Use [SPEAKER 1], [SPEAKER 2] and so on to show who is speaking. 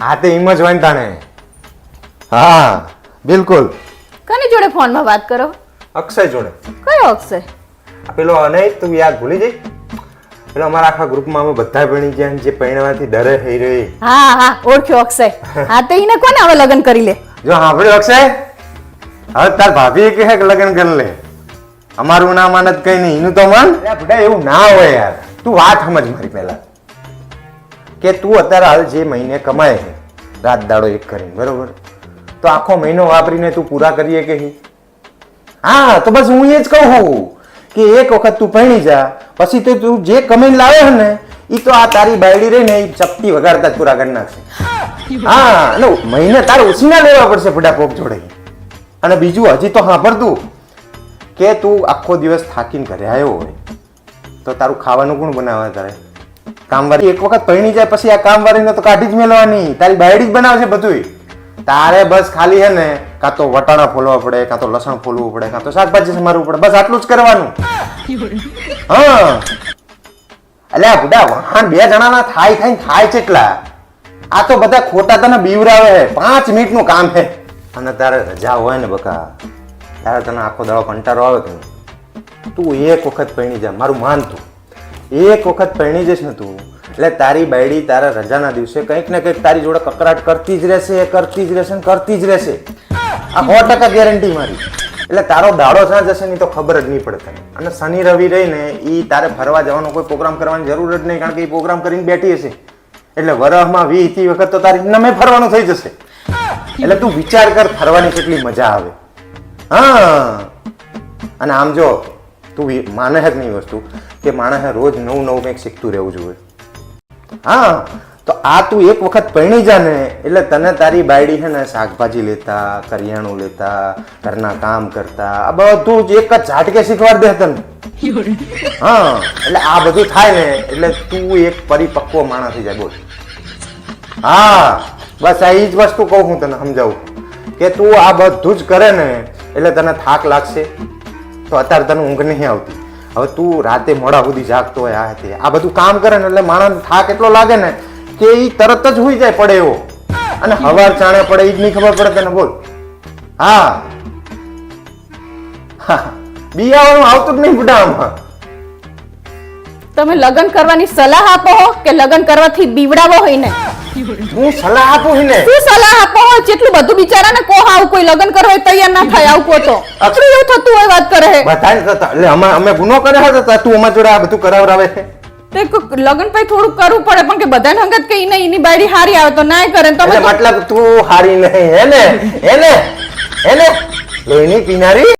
[SPEAKER 1] હા તે એમ જ હોય ને હા બિલકુલ.
[SPEAKER 2] કની જોડે ફોનમાં વાત કરો?
[SPEAKER 1] અક્ષય જોડે.
[SPEAKER 2] કયો અક્ષય?
[SPEAKER 1] આ પેલો અનય તું યાદ ભૂલી જઈ પેલો અમારા આખા ગ્રુપમાં અમે બધા ભણી ગયા ને જે પરણવાથી ડરે થઈ રહી
[SPEAKER 2] હા હા ઓળખ્યો અક્ષય. હા તે એને કોને હવે લગ્ન કરી લે?
[SPEAKER 1] જો સાંભળ્યો અક્ષય? હવે તાર ભાભી કે હે કે લગ્ન કરી લે. અમારું ના માનત કઈ નહીં. એનું તો મન? બુડા એવું ના હોય યાર. તું વાત સમજ મારી પહેલા. કે તું અત્યારે હાલ જે મહિને કમાય છે, રાત દાડો એક કરીને, બરોબર? તો આખો મહિનો વાપરીને તું પૂરા કરીએ કે હા? તો બસ હું એ જ કહું છું કે એક વખત તું ભણી જા, પછી તો તું જે કમાઈને લાવે છે ને એ તો આ તારી બાયડી રહી ને એ ચપટી વગાડતા પૂરા કરી નાખશે. હા, અને મહિને તારે ઉછીના લેવા પડશે ફટા જોડે. અને બીજું હજી તો સાંભળતું કે તું આખો દિવસ થાકીને ઘરે આવ્યો હોય, તો તારું ખાવાનું કોણ બનાવે તારે? કામવાળી એક વખત પરણી જાય, પછી આ કામવાળીને તો કાઢી જ મેળવાની. તારી બાયડી જ બનાવશે બધુંય. તારે બસ ખાલી હે ને, કાં તો વટાણા ફોલવા પડે, કાં તો લસણ ફોલવું પડે, કાં તો શાકભાજી સમારવું પડે, બસ આટલું જ કરવાનું. હા. અલ્યા બુડા વાહન બે જણાના થાય થાય થાય કેટલા આ તો બધા ખોટા તને બીવરાવે છે. પાંચ મિનિટનું કામ છે. અને તારે રજા હોય ને બકા, તારે તને આખો દાડો કંટાળો આવે કે તું એક વખત પરણી જા, મારું માન તું. એક વખત પરણી જઈશ ને તું. એટલે તારી બાયડી તારા રજાના દિવસે કંઈક ને કંઈક તારી જોડે કકરાટ કરતી જ રહેશે કરતી જ રહેશે ને કરતી જ રહેશે. આ સો ટકા ગેરંટી મારી. એટલે તારો દાડો સાં જશે ની તો ખબર જ નહીં પડે અને શનિ રવિ રહીને એ તારે ફરવા જવાનો કોઈ પ્રોગ્રામ કરવાની જરૂર જ નહીં, કારણ કે એ પ્રોગ્રામ કરીને બેઠી હશે. એટલે વરહમાં વીતી વખત તો તારી નમે ફરવાનું થઈ જશે. એટલે તું વિચાર કર, ફરવાની કેટલી મજા આવે. હા. અને આમ જો તું માને જ નહીં વસ્તુ કે માણસે રોજ નવું નવું કંઈક શીખતું રહેવું જોઈએ. હા તો આ તું એક વખત પરણી જા ને એટલે તને તારી બાયડી છે ને શાકભાજી લેતા કરિયાણું લેતા ઘરના કામ કરતા આ બધું જ એક જ ઝાટકે શીખવાડ દે તને. હા એટલે આ બધું થાય ને એટલે તું એક પરિપક્વ માણસ થઈ જાય બોલ. હા બસ આ જ વસ્તુ કહું હું તને સમજાવું. કે તું આ બધું જ કરે ને એટલે તને થાક લાગશે. તો અત્યારે તને ઊંઘ નહીં આવતી. હવે તું રાતે મોડા સુધી જાગતો હોય આ તે. આ બધું કામ કરે ને એટલે માણસ થાક એટલો લાગે ને કે એ તરત જ હોઈ જાય પડે એવો. અને હવાર ચાણે પડે એ જ નહીં ખબર પડે તને, બોલ. હા. બિયાવાનું આવતું જ નહીં બુડા આમાં
[SPEAKER 2] તમે લગ્ન કરવાની સલાહ આપો કે લગ્ન કરવાથી બીવડાવો હોય ને
[SPEAKER 1] હું સલાહ આપું ને
[SPEAKER 2] શું સલાહ આપો હોય જેટલું બધું બિચારાને કોહ આવું કોઈ લગ્ન કરવા હોય તૈયાર ના થાય આવું કહો તો. એવું થતું હોય વાત કરે હે?
[SPEAKER 1] બધાને થતા એટલે અમે અમે ગુનો કર્યો હતો તો તું અમાર જોડે આ બધું કરાવરાવે છે?
[SPEAKER 2] તે લગ્ન પછી થોડું કરવું પડે પણ કે બધાને હંગત કે ઈને એની બાયડી હારી આવે તો નાય કરે
[SPEAKER 1] તો મતલબ તું હારી નહીં. હે ને હે ને હે ને લોહીની કિનારી?